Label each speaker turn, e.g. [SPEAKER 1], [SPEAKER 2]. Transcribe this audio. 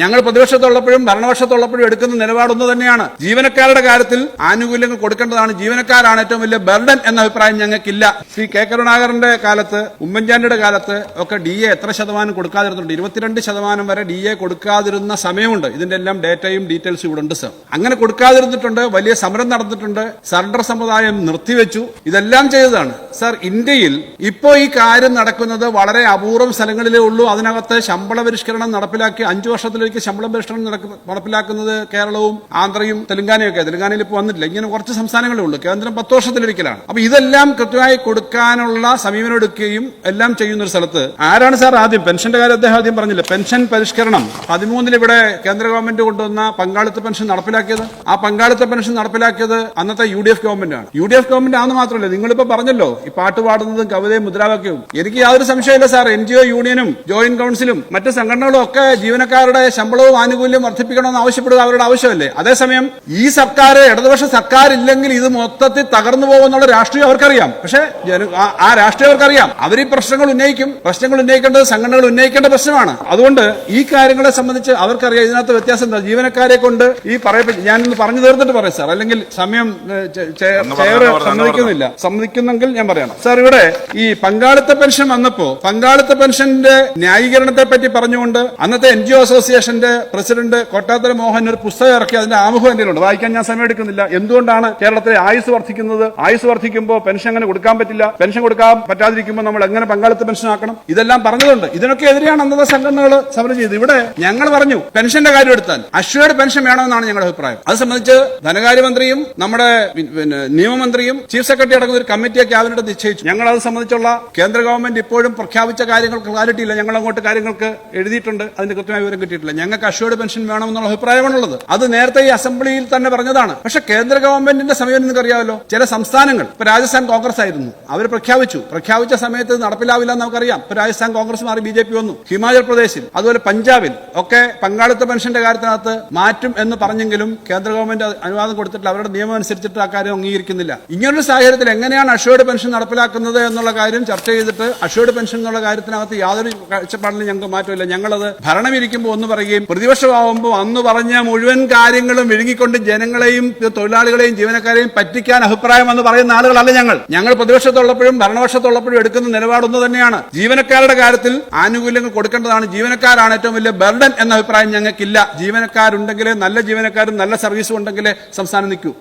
[SPEAKER 1] ഞങ്ങൾ പ്രതിപക്ഷത്തുള്ളപ്പോഴും ഭരണപക്ഷത്തുള്ളപ്പോഴും എടുക്കുന്ന നിലപാടൊന്നു തന്നെയാണ്. ജീവനക്കാരുടെ കാര്യത്തിൽ ആനുകൂല്യങ്ങൾ കൊടുക്കേണ്ടതാണ്. ജീവനക്കാരാണ് ഏറ്റവും വലിയ ബർഡൻ എന്ന അഭിപ്രായം ഞങ്ങൾക്കില്ല. ശ്രീ കെ കരുണാകരന്റെ കാലത്ത് ഉമ്മൻചാണ്ടിയുടെ കാലത്ത് ഒക്കെ ഡി എ എത്ര ശതമാനം കൊടുക്കാതിരുന്നുണ്ട്. ഇരുപത്തിരണ്ട് ശതമാനം വരെ ഡി എ കൊടുക്കാതിരുന്ന സമയമുണ്ട്. ഇതിന്റെ എല്ലാം ഡേറ്റയും ഡീറ്റെയിൽസും ഇവിടെ ഉണ്ട് സർ. അങ്ങനെ കൊടുക്കാതിരുന്നിട്ടുണ്ട്. വലിയ സമരം നടന്നിട്ടുണ്ട്. സറണ്ടർ സമുദായം നിർത്തിവെച്ചു. ഇതെല്ലാം ചെയ്തതാണ്. സർ ഇന്ത്യയിൽ ഇപ്പോ ഈ കാര്യം നടക്കുന്നത് വളരെ അപൂർവം സ്ഥലങ്ങളിലേ ഉള്ളൂ. അതിനകത്ത് ശമ്പള പരിഷ്കരണം നടപ്പിലാക്കി അഞ്ചു വർഷത്തിലേക്ക് ശമ്പളം പരിഷ്കരണം നടപ്പിലാക്കുന്നത് കേരളവും ആന്ധ്രയും തെലങ്കാനയും ഒക്കെ തെലങ്കാനയിൽ ഇപ്പോൾ വന്നിട്ടില്ല. ഇങ്ങനെ കുറച്ച് സംസ്ഥാനങ്ങളേ ഉള്ളൂ. കേന്ദ്രം പത്ത് വർഷത്തിലൊരിക്കലാണ്. അപ്പൊ ഇതെല്ലാം കൃത്യമായി കൊടുക്കാനുള്ള സമീപനം എടുക്കുകയും എല്ലാം ചെയ്യുന്ന ഒരു സ്ഥലത്ത് ആരാണ് സാർ ആദ്യം? പെൻഷന്റെ കാര്യം അദ്ദേഹം ആദ്യം പറഞ്ഞില്ല? പെൻഷൻ പരിഷ്കരണം. പതിമൂന്നിൽ ഇവിടെ കേന്ദ്ര ഗവൺമെന്റ് കൊണ്ടുവന്ന പങ്കാളിത്ത പെൻഷൻ നടപ്പിലാക്കിയത്. ആ പങ്കാളിത്ത പെൻഷൻ നടപ്പിലാക്കിയത് അന്നത്തെ യു ഡി എഫ് ഗവൺമെന്റ് ആണ് യു ഡി എഫ് ഗവൺമെന്റ് ആണെന്ന് മാത്രമല്ല നിങ്ങളിപ്പോ പറഞ്ഞല്ലോ ഈ പാട്ട് പാടുന്നതും കവിതയും മുദ്രാവാക്യവും. എനിക്ക് യാതൊരു സംശയമില്ല സാർ എൻ ജി ഒ യൂണിയനും ജോയിന്റ് കൗൺസിലും മറ്റ് സംഘടനകളും ഒക്കെ ജീവനക്കാരുടെ ശമ്പളവും ആനുകൂല്യം വർദ്ധിപ്പിക്കണമെന്ന് ആവശ്യപ്പെടുക അവരുടെ ആവശ്യമല്ലേ? അതേസമയം ഈ സർക്കാർ ഇടതുപക്ഷ സർക്കാർ ഇല്ലെങ്കിൽ ഇത് മൊത്തത്തിൽ തകർന്നു പോകുമെന്നുള്ള രാഷ്ട്രീയം അവർക്കറിയാം. പക്ഷേ ആ- രാഷ്ട്രീയം അവർക്കറിയാം. അവർ ഈ പ്രശ്നങ്ങൾ ഉന്നയിക്കും. പ്രശ്നങ്ങൾ ഉന്നയിക്കേണ്ടത് സംഘടനകൾ ഉന്നയിക്കേണ്ട പ്രശ്നമാണ്. അതുകൊണ്ട് ഈ കാര്യങ്ങളെ സംബന്ധിച്ച് അവർക്കറിയാം. ഇതിനകത്ത് വ്യത്യാസം എന്താ? ജീവനക്കാരെ കൊണ്ട് ഈ പറയപ്പെട്ട ഞാനൊന്ന് പറഞ്ഞു തീർന്നിട്ട് പറയാം സാർ. അല്ലെങ്കിൽ സമയം ചെയർ സമ്മതിക്കുന്നില്ല. സമ്മതിക്കുന്നെങ്കിൽ ഞാൻ പറയണം. സാർ ഇവിടെ ഈ പങ്കാളിത്ത പെൻഷൻ വന്നപ്പോ പങ്കാളിത്ത പെൻഷന്റെ ന്യായീകരണത്തെ പറ്റി പറഞ്ഞുകൊണ്ട് അന്നത്തെ എൻ ജി ഒ അസോസിയേഷന്റെ പ്രസിഡന്റ് കൊട്ടാത്തര മോഹൻ ഒരു പുസ്തകം ഇറക്കി അതിന്റെ ആമുഖം എന്തെങ്കിലും ഉണ്ട്? വായിക്കാൻ ഞാൻ സമയം എടുക്കുന്നില്ല എന്തുകൊണ്ടാണ് കേരളത്തിലെ ആയുസ് വർദ്ധിക്കുന്നത്? ആയുസ് വർദ്ധിക്കുമ്പോൾ പെൻഷൻ അങ്ങനെ കൊടുക്കാൻ പറ്റില്ല. പെൻഷൻ കൊടുക്കാൻ പറ്റാതിരിക്കുമ്പോൾ നമ്മൾ എങ്ങനെ പങ്കാളിത്ത പെൻഷൻ ആക്കണം? ഇതെല്ലാം പറഞ്ഞതുണ്ട്. ഇതിനൊക്കെ എതിരെയാണ് അന്നത്തെ സംഘടനകൾ സമരം ചെയ്തത്. ഇവിടെ ഞങ്ങൾ പറഞ്ഞു പെൻഷന്റെ കാര്യം എടുത്താൽ അഷ്വേർഡ് പെൻഷൻ വേണമെന്നാണ് ഞങ്ങളുടെ അഭിപ്രായം. അത് സംബന്ധിച്ച് ധനകാര്യമന്ത്രിയും നമ്മുടെ നിയമമന്ത്രിയും ചീഫ് സെക്രട്ടറി അടങ്ങുന്ന ഒരു കമ്മിറ്റിയെ ക്യാബിനറ്റ് നിശ്ചയിച്ചു. ഞങ്ങൾ അത് സംബന്ധിച്ചുള്ള കേന്ദ്ര ഗവൺമെന്റ് ഇപ്പോഴും പ്രഖ്യാപിച്ച കാര്യങ്ങൾ ക്ലാരിറ്റി ഇല്ല ഞങ്ങൾ അങ്ങോട്ട് കാര്യങ്ങൾക്ക് എഴുതിയിട്ടുണ്ട്. അതിന്റെ കൃത്യമായ വിവരം കിട്ടിയിട്ടില്ല. ഞങ്ങൾക്ക് അഷ്വേർഡ് പെൻഷൻ വേണമെന്നുള്ള അഭിപ്രായമാണുള്ളത്. അത് നേരത്തെ ഈ അസംബ്ലിയിൽ തന്നെ പറഞ്ഞതാണ്. പക്ഷെ കേന്ദ്ര ഗവൺമെന്റിന്റെ സമയം നിങ്ങൾക്ക് അറിയാമല്ലോ ചില സംസ്ഥാനങ്ങൾ ഇപ്പൊ രാജസ്ഥാൻ കോൺഗ്രസ് ആയിരുന്നു. അവർ പ്രഖ്യാപിച്ചു. പ്രഖ്യാപിച്ച സമയത്ത് നടപ്പിലാവില്ല എന്ന് നമുക്കറിയാം. ഇപ്പൊ രാജസ്ഥാൻ കോൺഗ്രസ് മാറി ബി ജെ പി വന്നു. ഹിമാചൽ പ്രദേശിൽ അതുപോലെ പഞ്ചാബിൽ ഒക്കെ പങ്കാളിത്ത പെൻഷന്റെ കാര്യത്തിനകത്ത് മാറ്റും എന്ന് പറഞ്ഞെങ്കിലും കേന്ദ്ര ഗവൺമെന്റ് അനുവാദം കൊടുത്തിട്ട് അവരുടെ നിയമം അനുസരിച്ചിട്ട് ആ കാര്യം അംഗീകരിക്കുന്നില്ല. ഇങ്ങനൊരു സാഹചര്യത്തിൽ എങ്ങനെയാണ് അഷ്വേർഡ് പെൻഷൻ നടപ്പിലാക്കുന്നത് എന്നുള്ള കാര്യം ചർച്ച ചെയ്തിട്ട് അഷ്വേർഡ് പെൻഷൻ എന്നുള്ള കാര്യത്തിനകത്ത് യാതൊരു കാഴ്ചപ്പാടിലും ഞങ്ങൾക്ക് മാറ്റമില്ല. ഞങ്ങളത് ഭരണമിരിക്കുമ്പോൾ ഒന്ന് പറയുകയും പ്രതിപക്ഷമാവുമ്പോൾ അന്ന് പറഞ്ഞ മുഴുവൻ കാര്യങ്ങളും വിഴുങ്ങിക്കൊണ്ട് ജനങ്ങളെയും തൊഴിലാളികളെയും ജീവനക്കാരെയും പറ്റിക്കാൻ അഭിപ്രായം എന്ന് പറയുന്ന ആളുകളല്ല ഞങ്ങൾ. ഞങ്ങൾ പ്രതിപക്ഷത്തുള്ളപ്പോഴും ഭരണപക്ഷത്തുള്ളപ്പോഴും എടുക്കുന്ന നിലപാടൊന്നു തന്നെയാണ്. ജീവനക്കാരുടെ കാര്യത്തിൽ ആനുകൂല്യങ്ങൾ കൊടുക്കേണ്ടതാണ്. ജീവനക്കാരാണ് ഏറ്റവും വലിയ ബർഡൻ എന്ന അഭിപ്രായം ഞങ്ങൾക്കില്ല. ജീവനക്കാരുണ്ടെങ്കിലേ നല്ല ജീവനക്കാരും നല്ല സർവീസും ഉണ്ടെങ്കിലേ സംസ്ഥാനം നിൽക്കൂ.